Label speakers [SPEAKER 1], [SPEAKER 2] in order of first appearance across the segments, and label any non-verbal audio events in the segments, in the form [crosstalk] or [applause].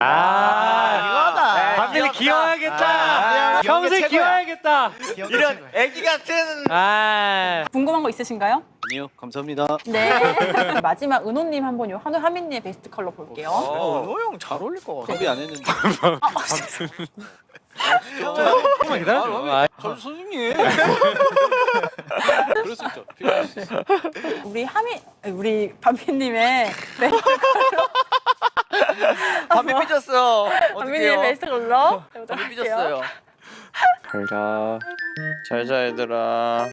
[SPEAKER 1] 아,
[SPEAKER 2] 이거다.
[SPEAKER 1] 밤비를 기억하겠다.
[SPEAKER 2] 아,
[SPEAKER 1] 평생
[SPEAKER 2] 최고야.
[SPEAKER 1] 기억하겠다.
[SPEAKER 2] 이런 애기 같은.
[SPEAKER 1] 아.
[SPEAKER 3] 궁금한 거 있으신가요?
[SPEAKER 4] 아니요, 감사합니다.
[SPEAKER 3] 네. [laughs] 마지막 은호님 한 번 요 한우 하민님의 베스트 컬러 볼게요.
[SPEAKER 2] 어, 은호 형잘 어울릴 것 같아.
[SPEAKER 4] 준비 안 했는데.
[SPEAKER 1] 조금만 기다려. 아,
[SPEAKER 4] 가수 선생님. [laughs] 그럴 수 있죠.
[SPEAKER 3] 우리 하민, 우리 밤비님의 [laughs] 베스트
[SPEAKER 2] 밤이 삐졌어.
[SPEAKER 3] 밤비님의
[SPEAKER 2] 어떡해요?
[SPEAKER 3] 베스트 해보도록 할게요.
[SPEAKER 2] 삐졌어요.
[SPEAKER 4] 잘자. 잘자 얘들아.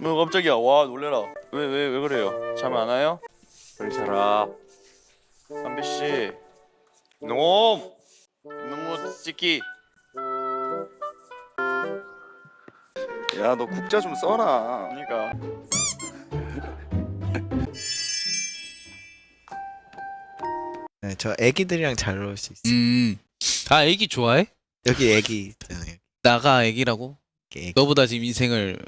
[SPEAKER 4] 뭐 깜짝이야. 와 놀래라. 왜 왜 왜 그래요? 잠 안 와요? 빨리 자라. 한비 씨. 놈. 놈의 새끼.
[SPEAKER 5] 야너 국자 좀 써라
[SPEAKER 4] 그러니까. [laughs]
[SPEAKER 6] 네, 저 애기들이랑 잘 놀 수 있어요.
[SPEAKER 7] 음. 아 애기 좋아해?
[SPEAKER 6] 여기 애기 있잖아요.
[SPEAKER 7] 나가 애기라고?
[SPEAKER 6] 애기.
[SPEAKER 7] 너보다 지금 인생을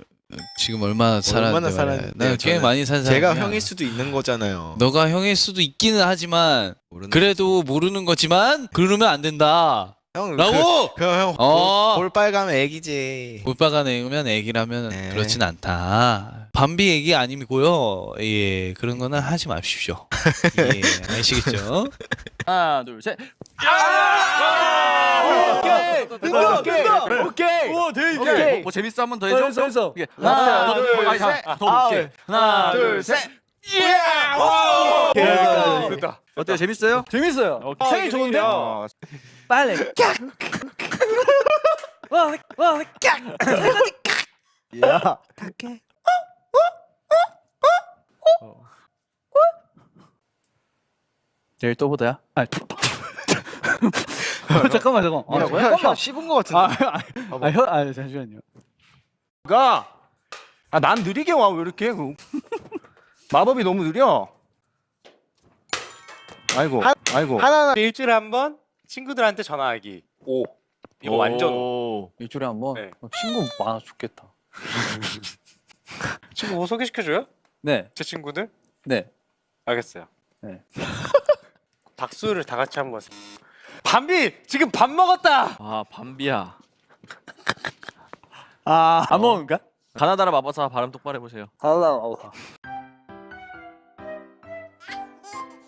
[SPEAKER 7] 지금 얼마나 살았는데
[SPEAKER 6] 얼마나. 살았는데,
[SPEAKER 7] 나는 꽤
[SPEAKER 6] 저는
[SPEAKER 7] 많이 산 사람이야.
[SPEAKER 6] 제가 형일 수도 있는 거잖아요.
[SPEAKER 7] 너가 형일 수도 있기는 하지만
[SPEAKER 6] 모르는
[SPEAKER 7] 그래도 모르는 거지만 그러면 안 된다.
[SPEAKER 6] 형
[SPEAKER 7] 라고!
[SPEAKER 6] 그, 형
[SPEAKER 7] 어.
[SPEAKER 6] 볼, 빨가면 애기지.
[SPEAKER 7] 볼빠가 내면 애기라면
[SPEAKER 6] 네.
[SPEAKER 7] 그렇진 않다. 밤비 애기 아니고요. 예 그런 거는 하지 마십시오. [laughs] 예 아시겠죠?
[SPEAKER 4] 하나 둘 셋.
[SPEAKER 2] 오케이. 오케이. 오케이.
[SPEAKER 4] 오 되게 뭐 재밌어 한 번 더 해줘.
[SPEAKER 2] 했어, 했어.
[SPEAKER 4] 오케이. 하나 둘
[SPEAKER 2] 둘,
[SPEAKER 4] 셋.
[SPEAKER 2] 셋.
[SPEAKER 4] 더 볼게. 하나
[SPEAKER 2] 둘,
[SPEAKER 4] 둘 셋.
[SPEAKER 2] 오케이.
[SPEAKER 4] 됐다. 어때요? 재밌어요?
[SPEAKER 2] 재밌어요. 생일 좋은데?
[SPEAKER 5] 어,
[SPEAKER 2] 빨리. 와, 와, 야.
[SPEAKER 4] 내일 또 보자야. 아, 잠깐만 잠깐. 아,
[SPEAKER 2] 야,
[SPEAKER 4] 잠깐만.
[SPEAKER 2] 씹은 것 같은데.
[SPEAKER 4] 아, 아, 아, 혀, 아, 잠시만요.
[SPEAKER 2] 가. 아, 난 느리게 와. 왜 이렇게? 그- 마법이 너무 느려. 아이고. 아이고.
[SPEAKER 1] 하나 일주일에 한 번 친구들한테 전화하기. 오. 이거 완전 오.
[SPEAKER 4] 일주일에 한 번.
[SPEAKER 1] 네.
[SPEAKER 4] 어, 친구 많아 죽겠다. [laughs]
[SPEAKER 1] 친구 뭐 소개시켜줘요?
[SPEAKER 4] 네,
[SPEAKER 1] 제 친구들?
[SPEAKER 4] 네.
[SPEAKER 1] 알겠어요.
[SPEAKER 4] 네. [laughs]
[SPEAKER 1] 박수를 다 같이 한번. 밤비 지금 밥 먹었다.
[SPEAKER 4] 아, 밤비야.
[SPEAKER 2] 아,
[SPEAKER 4] 안 먹은가? 가나다라 마법사 발음 똑바로 해보세요.
[SPEAKER 2] 달라.